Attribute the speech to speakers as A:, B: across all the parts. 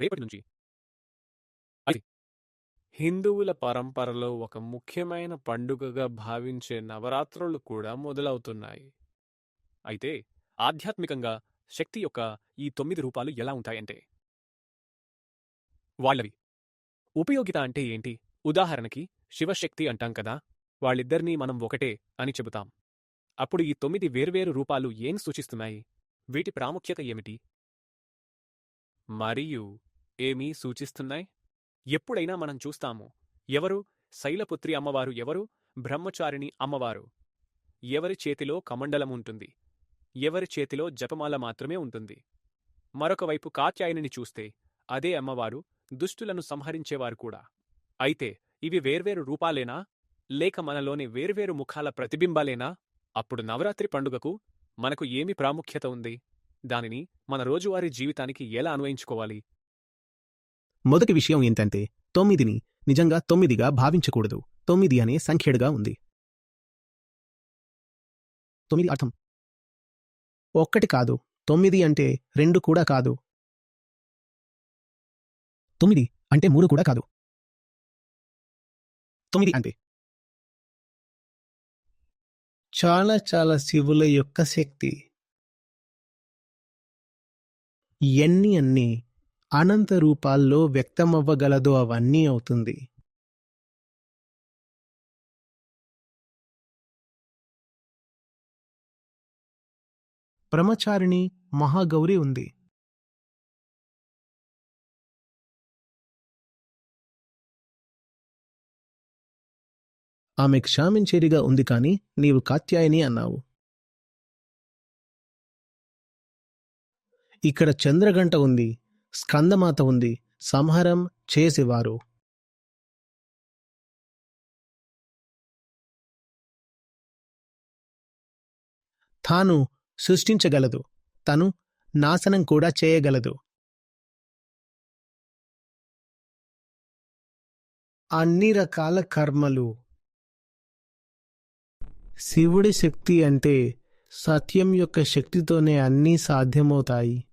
A: రేపటి నుంచి. హిందువుల పరంపరలో ఒక ముఖ్యమైన పండుగగా భావించే నవరాత్రులు కూడా మొదలవుతున్నాయి. అయితే ఆధ్యాత్మికంగా శక్తి యొక్క ఈ తొమ్మిది రూపాలు ఎలా ఉంటాయంటే. వాళ్ళవి. ఉపయోగిత అంటే ఏంటి? ఉదాహరణకి శివశక్తి అంటాం కదా వాళ్ళిద్దరినీ మనం ఒకటే అని చెబుతాం. అప్పుడు ఈ తొమ్మిది వేర్వేరు రూపాలు ఏం సూచిస్తున్నాయి? వీటి ప్రాముఖ్యత ఏమిటి? మరియు ఏమీ సూచిస్తున్నాయి? ఎప్పుడైనా మనం చూస్తాము ఎవరు శైలపుత్రి అమ్మవారు ఎవరు బ్రహ్మచారిణి అమ్మవారు? ఎవరి చేతిలో కమండలం ఉంటుంది? ఎవరి చేతిలో జపమాల మాత్రమే ఉంటుంది? మరొకవైపు కాత్యాయనిని చూస్తే అదే అమ్మవారు దుష్టులను సంహరించేవారు కూడా. అయితే ఇవి వేర్వేరు రూపాలేనా? లేక మనలోని వేర్వేరు ముఖాల ప్రతిబింబాలేనా? అప్పుడు నవరాత్రి పండుగకు మనకు ఏమి ప్రాముఖ్యత ఉంది? దానిని మన రోజువారీ జీవితానికి ఎలా అన్వయించుకోవాలి?
B: మొదటి విషయం ఏంటంటే తొమ్మిదిని నిజంగా తొమ్మిదిగా భావించకూడదు. తొమ్మిది అనే సంఖ్యడుగా ఉంది. తొమ్మిది అర్థం? ఒక్కటి కాదు. తొమ్మిది అంటే రెండు కూడా కాదు. తొమ్మిది అంటే మూడు కూడా కాదు. తొమ్మిది అంటే? చాలా చాలా శివుల యొక్క శక్తి. ఎన్ని అన్ని అనంత రూపాల్లో వ్యక్తమవ్వగలదో అవన్నీ అవుతుంది. బ్రహ్మచారిణి మహాగౌరి ఉంది. ఆమె క్షామించేరిగా ఉంది కాని నీవు కాత్యాయని అన్నావు. ఇక్కడ చంద్రగంట ఉంది. స్కందమాత ఉంది. సంహారం చేసేవారు. తాను సృష్టించగలదు. తను నాశనం కూడా చేయగలదు. అన్ని రకాల కర్మలు. శివుడి శక్తి అంటే సత్యం యొక్క శక్తితోనే అన్నీ సాధ్యమవుతాయి.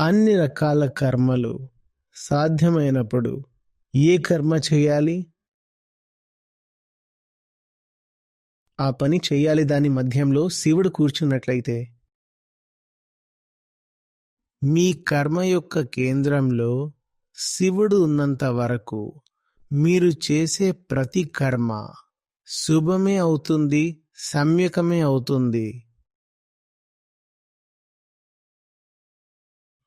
B: అన్ని రకాల కర్మలు సాధ్యమైనప్పుడు ఏ కర్మ చేయాలి? ఆ పని చేయాలి. దాని మధ్యంలో శివుడు కూర్చున్నట్లయితే మీ కర్మ యొక్క కేంద్రంలో శివుడు ఉన్నంత వరకు మీరు చేసే ప్రతి కర్మ శుభమే అవుతుంది సమ్యకమే అవుతుంది.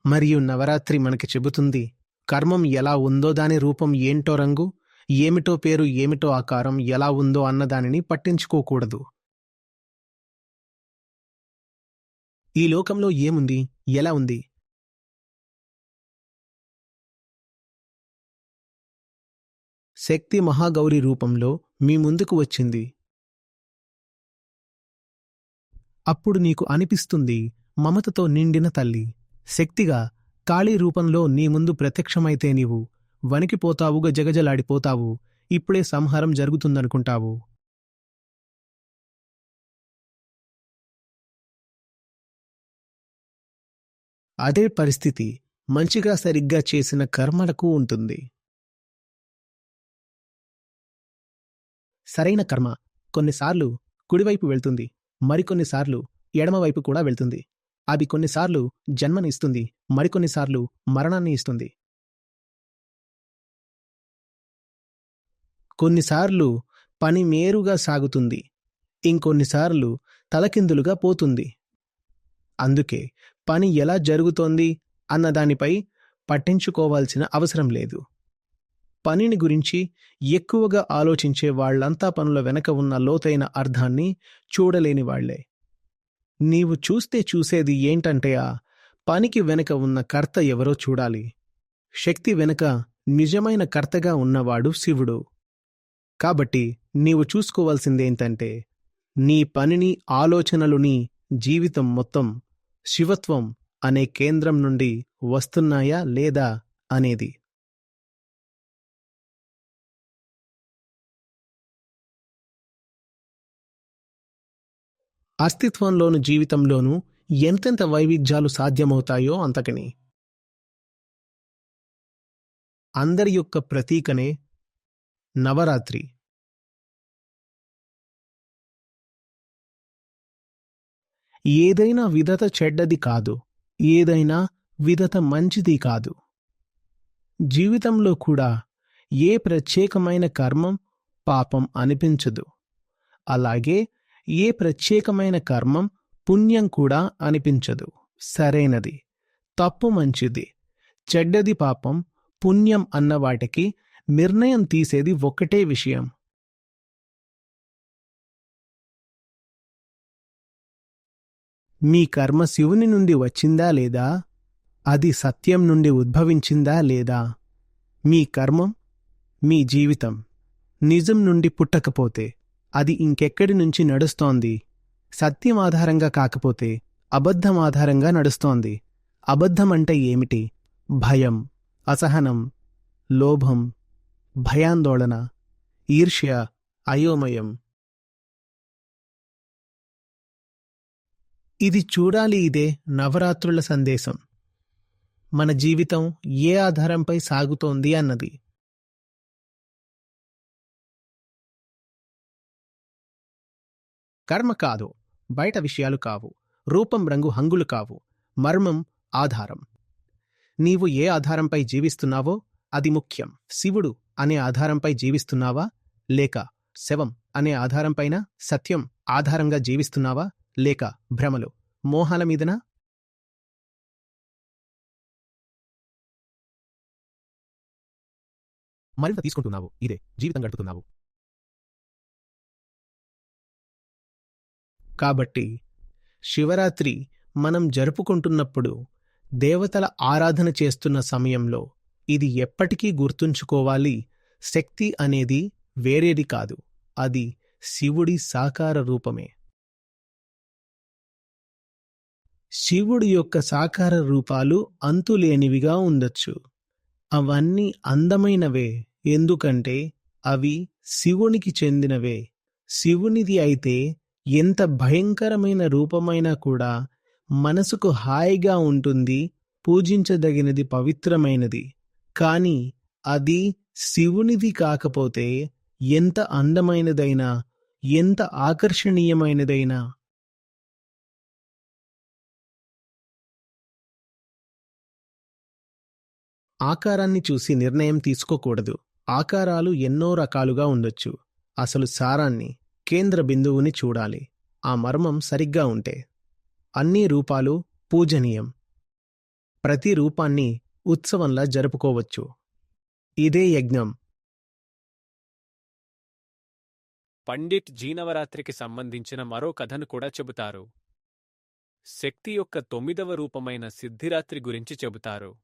B: మరియు నవరాత్రి మనకి చెబుతుంది కర్మం ఎలా ఉందో దాని రూపం ఏంటో రంగు ఏమిటో పేరు ఏమిటో ఆకారం ఎలా ఉందో అన్నదానిని పట్టించుకోకూడదు. ఈ లోకంలో ఏముంది ఎలా ఉంది? శక్తి మహాగౌరి రూపంలో మీ ముందుకు వచ్చింది. అప్పుడు నీకు అనిపిస్తుంది మమతతో నిండిన తల్లి. శక్తిగా కాళీ రూపంలో నీ ముందు ప్రత్యక్షమైతే నీవు వణికిపోతావుగా జగజలాడిపోతావు ఇప్పుడే సంహారం జరుగుతుందనుకుంటావు. అదే పరిస్థితి మంచిగా సరిగ్గా చేసిన కర్మలకు ఉంటుంది. సరైన కర్మ కొన్నిసార్లు కుడివైపు వెళ్తుంది మరికొన్నిసార్లు ఎడమవైపు కూడా వెళ్తుంది. అది కొన్నిసార్లు జన్మని ఇస్తుంది మరికొన్నిసార్లు మరణాన్ని ఇస్తుంది కొన్నిసార్లు పని మేరుగా సాగుతుంది ఇంకొన్నిసార్లు తలకిందులుగా పోతుంది. అందుకే పని ఎలా జరుగుతోంది అన్నదానిపై పట్టించుకోవాల్సిన అవసరం లేదు. పనిని గురించి ఎక్కువగా ఆలోచించే వాళ్ళంతా పనుల వెనక ఉన్న లోతైన అర్థాన్ని చూడలేని వాళ్ళే. నీవు చూస్తే చూసేది ఏంటంటే ఆ పనికి వెనక ఉన్న కర్త ఎవరో చూడాలి. శక్తి వెనక నిజమైన కర్తగా ఉన్నవాడు శివుడు. కాబట్టి నీవు చూసుకోవాల్సిందేంటంటే నీ పనిని ఆలోచనలుని జీవితం మొత్తం శివత్వం అనే కేంద్రం నుండి వస్తున్నాయా లేదా అనేది. అస్తిత్వంలోను జీవితంలోనూ ఎంతెంత వైవిధ్యాలు సాధ్యమవుతాయో అంతకని అందరి యొక్క ప్రతీకనే నవరాత్రి. ఏదైనా విధత చెడ్డది కాదు ఏదైనా విధత మంచిది కాదు. జీవితంలో కూడా ఏ ప్రత్యేకమైన కర్మం పాపం అనిపించదు. అలాగే ఏ ప్రత్యేకమైన కర్మం పుణ్యం కూడా అనిపించదు. సరైనది. తప్పు మంచిది. చెడ్డది పాపం పుణ్యం అన్న వాటికి నిర్ణయం తీసేది ఒక్కటే విషయం. మీ కర్మ శివుని నుండి వచ్చిందా లేదా? అది సత్యం నుండి ఉద్భవించిందా లేదా? మీ కర్మం మీ జీవితం. నిజం నుండి పుట్టకపోతే. అది ఇంకెక్కడి నుంచి నడుస్తోంది? సత్యం ఆధారంగా కాకపోతే అబద్ధం ఆధారంగా నడుస్తోంది. అబద్ధం అంటే ఏమిటి? భయం అసహనం లోభం భయాందోళన ఈర్ష్య అయోమయం. ఇది చూడాలి ఇదే నవరాత్రుల సందేశం. మన జీవితం ఏ ఆధారంపై సాగుతోంది అన్నది. కర్మ కాదు బయట విషయాలు కావు రూపం రంగు హంగులు కావు మర్మం ఆధారం. నీవు ఏ ఆధారంపై జీవిస్తున్నావో అది ముఖ్యం. శివుడు అనే ఆధారంపై జీవిస్తున్నావా? లేక శవం అనే ఆధారంపైన సత్యం ఆధారంగా జీవిస్తున్నావా? లేక భ్రమలు మోహాల మీదనా? మరింత తీసుకుంటున్నావు ఇదే జీవితం గడుపుతున్నావు. కాబట్టి శివరాత్రి మనం జరుపుకుంటున్నప్పుడు దేవతల ఆరాధన చేస్తున్న సమయంలో ఇది ఎప్పటికీ గుర్తుంచుకోవాలి. శక్తి అనేది వేరేది కాదు. అది శివుడి సాకార రూపమే. శివుడి యొక్క సాకార రూపాలు అంతులేనివిగా ఉండొచ్చు. అవన్నీ అందమైనవే. ఎందుకంటే అవి శివునికి చెందినవే. శివునిది అయితే ఎంత భయంకరమైన రూపమైనా కూడా మనసుకు హాయిగా ఉంటుంది పూజించదగినది పవిత్రమైనది. కాని అది శివునిది కాకపోతే ఎంత అందమైనదైనా ఎంత ఆకర్షణీయమైనదైనా? ఆకారాన్ని చూసి నిర్ణయం తీసుకోకూడదు. ఆకారాలు ఎన్నో రకాలుగా ఉండొచ్చు. అసలు సారాన్ని కేంద్ర బిందువుని చూడాలి. ఆ మర్మం సరిగ్గా ఉంటే. అన్ని రూపాలు పూజనీయం. ప్రతి రూపాన్ని ఉత్సవంలా జరుపుకోవచ్చు. ఇదే యజ్ఞం.
A: పండిట్ జీనవరాత్రికి సంబంధించిన మరో కథను కూడా చెబుతారు. శక్తి యొక్క తొమ్మిదవ రూపమైన సిద్ధిరాత్రి గురించి చెబుతారు.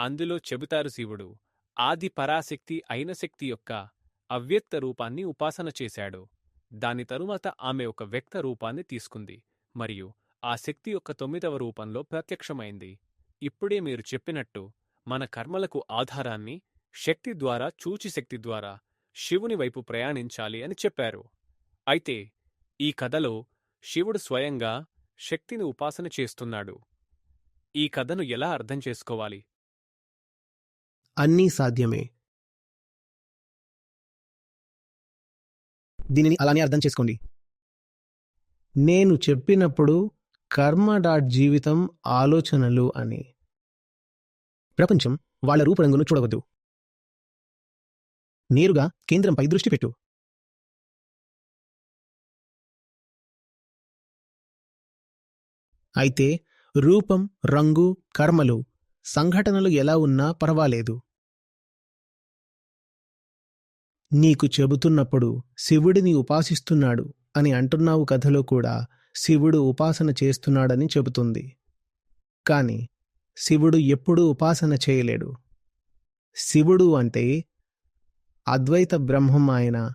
A: అందులో చెబుతారు శివుడు ఆది పరాశక్తి అయిన శక్తి యొక్క అవ్యక్త రూపాన్ని ఉపాసన చేశాడు. దాని తరువాత ఆమె ఒక వ్యక్త రూపాన్ని తీసుకుంది మరియు ఆ శక్తి యొక్క తొమ్మిదవ రూపంలో ప్రత్యక్షమైంది. ఇప్పుడే మీరు చెప్పినట్టు మన కర్మలకు ఆధారాన్ని శక్తి ద్వారా చూచి శక్తి ద్వారా శివుని వైపు ప్రయాణించాలి అని చెప్పారు. అయితే ఈ కథలో శివుడు స్వయంగా శక్తిని ఉపాసన చేస్తున్నాడు. ఈ కథను ఎలా అర్థం చేసుకోవాలి?
B: అన్నీ సాధ్యమే. దీనిని అలానే అర్థం చేసుకోండి. నేను చెప్పినప్పుడు కర్మ డాట్ జీవితం ఆలోచనలు అని. ప్రపంచం వాళ్ళ రూపరంగును చూడవద్దు. నేరుగా కేంద్రంపై దృష్టి పెట్టు. అయితే రూపం రంగు కర్మలు సంఘటనలు ఎలా ఉన్నా పర్వాలేదు. నీకు చెబుతున్నప్పుడు శివుడిని ఉపాసిస్తున్నాడు అని అంటున్నావు కథలో కూడా శివుడు ఉపాసన చేస్తున్నాడని చెబుతుంది. కాని శివుడు ఎప్పుడూ ఉపాసన చేయలేడు. శివుడు అంటే అద్వైత బ్రహ్మం ఆయన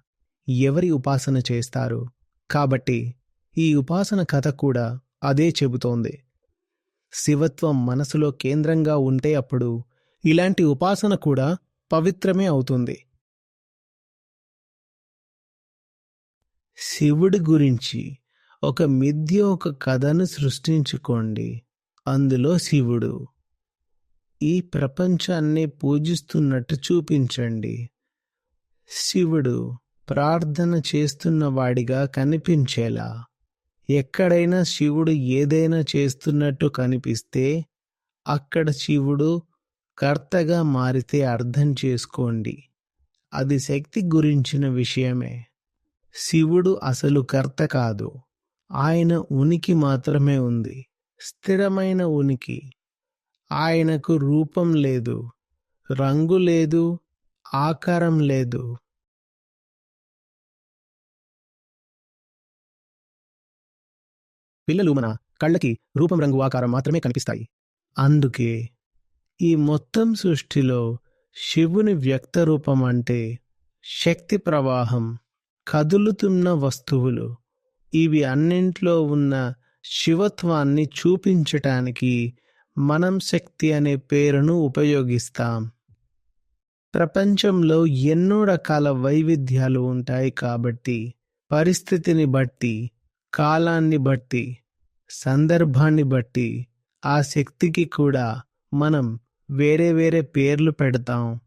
B: ఎవరి ఉపాసన చేస్తారు? కాబట్టి ఈ ఉపాసన కథ కూడా అదే చెబుతోంది. శివత్వం మనసులో కేంద్రంగా ఉంటే అప్పుడు ఇలాంటి ఉపాసన కూడా పవిత్రమే అవుతుంది. శివుడి గురించి ఒక మిథ్య ఒక కథను సృష్టించుకోండి. అందులో శివుడు ఈ ప్రపంచాన్ని పూజిస్తున్నట్టు చూపించండి. శివుడు ప్రార్థన చేస్తున్నవాడిగా కనిపించేలా. ఎక్కడైనా శివుడు ఏదైనా చేస్తున్నట్టు కనిపిస్తే అక్కడ శివుడు కర్తగా మారితే అర్థం చేసుకోండి. అది శక్తి గురించిన విషయమే. శివుడు అసలు కర్త కాదు. ఆయన ఉనికి మాత్రమే ఉంది. స్థిరమైన ఉనికి. ఆయనకు రూపం లేదు. రంగు లేదు. ఆకారం లేదు. పిల్లలు మన కళ్ళకి రూపం రంగు ఆకారం మాత్రమే కనిపిస్తాయి. అందుకే ఈ మొత్తం సృష్టిలో శివుని వ్యక్త రూపం అంటే శక్తి ప్రవాహం. కదులుతున్న వస్తువులు. ఇవి అన్నింట్లో ఉన్న శివత్వాన్ని చూపించటానికి మనం శక్తి అనే పేరును ఉపయోగిస్తాం. ప్రపంచంలో ఎన్నో రకాల వైవిధ్యాలు ఉంటాయి కాబట్టి పరిస్థితిని బట్టి కాలాన్ని బట్టి సందర్భాన్ని బట్టి ఆ శక్తికి కూడా మనం వేరే వేరే పేర్లు పెడతాం.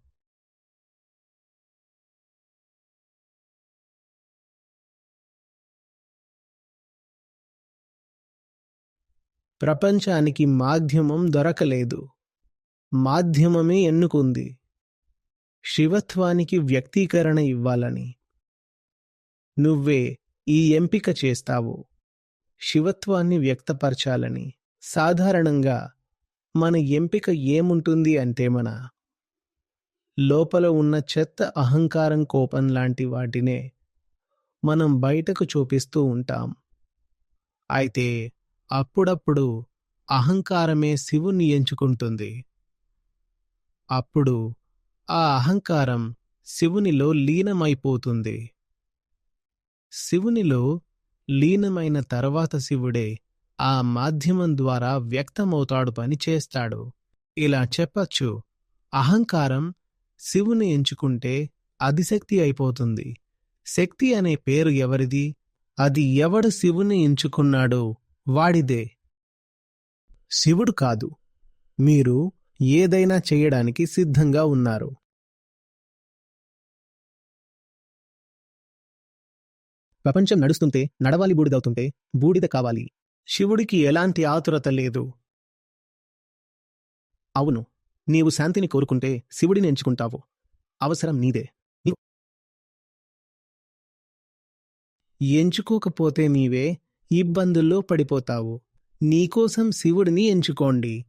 B: ప్రపంచానికి మాధ్యమం దొరకలేదు. మాధ్యమమే ఎన్నుకుంది. శివత్వానికి వ్యక్తీకరణ ఇవ్వాలని. నువ్వే ఈ ఎంపిక చేస్తావు. శివత్వాన్ని వ్యక్తపరచాలని. సాధారణంగా మన ఎంపిక ఏముంటుంది అంటే మన లోపల ఉన్న చెత్త అహంకారం కోపం లాంటి వాటినే మనం బయటకు చూపిస్తూ ఉంటాం. అయితే అప్పుడప్పుడు అహంకారమే శివుని ఎంచుకుంటుంది. అప్పుడు ఆ అహంకారం శివునిలో లీనమైపోతుంది. శివునిలో లీనమైన తర్వాత శివుడే ఆ మాధ్యమం ద్వారా వ్యక్తమవుతాడు పని చేస్తాడు. ఇలా చెప్పచ్చు అహంకారం శివుని ఎంచుకుంటే అది శక్తి అయిపోతుంది. శక్తి అనే పేరు ఎవరిది? అది ఎవడు శివుని ఎంచుకున్నాడో వాడిదే. శివుడు కాదు. మీరు ఏదైనా చేయడానికి సిద్ధంగా ఉన్నారు. ప్రపంచం నడుస్తుంటే నడవాలి బూడిదవుతుంటే బూడిద కావాలి. శివుడికి ఎలాంటి ఆతురత లేదు. అవును నీవు శాంతిని కోరుకుంటే శివుడిని ఎంచుకుంటావు. అవసరం నీదే. ఎంచుకోకపోతే నీవే ఇబ్బందుల్లో పడిపోతావు. నీకోసం శివుడిని ఎంచుకోండి.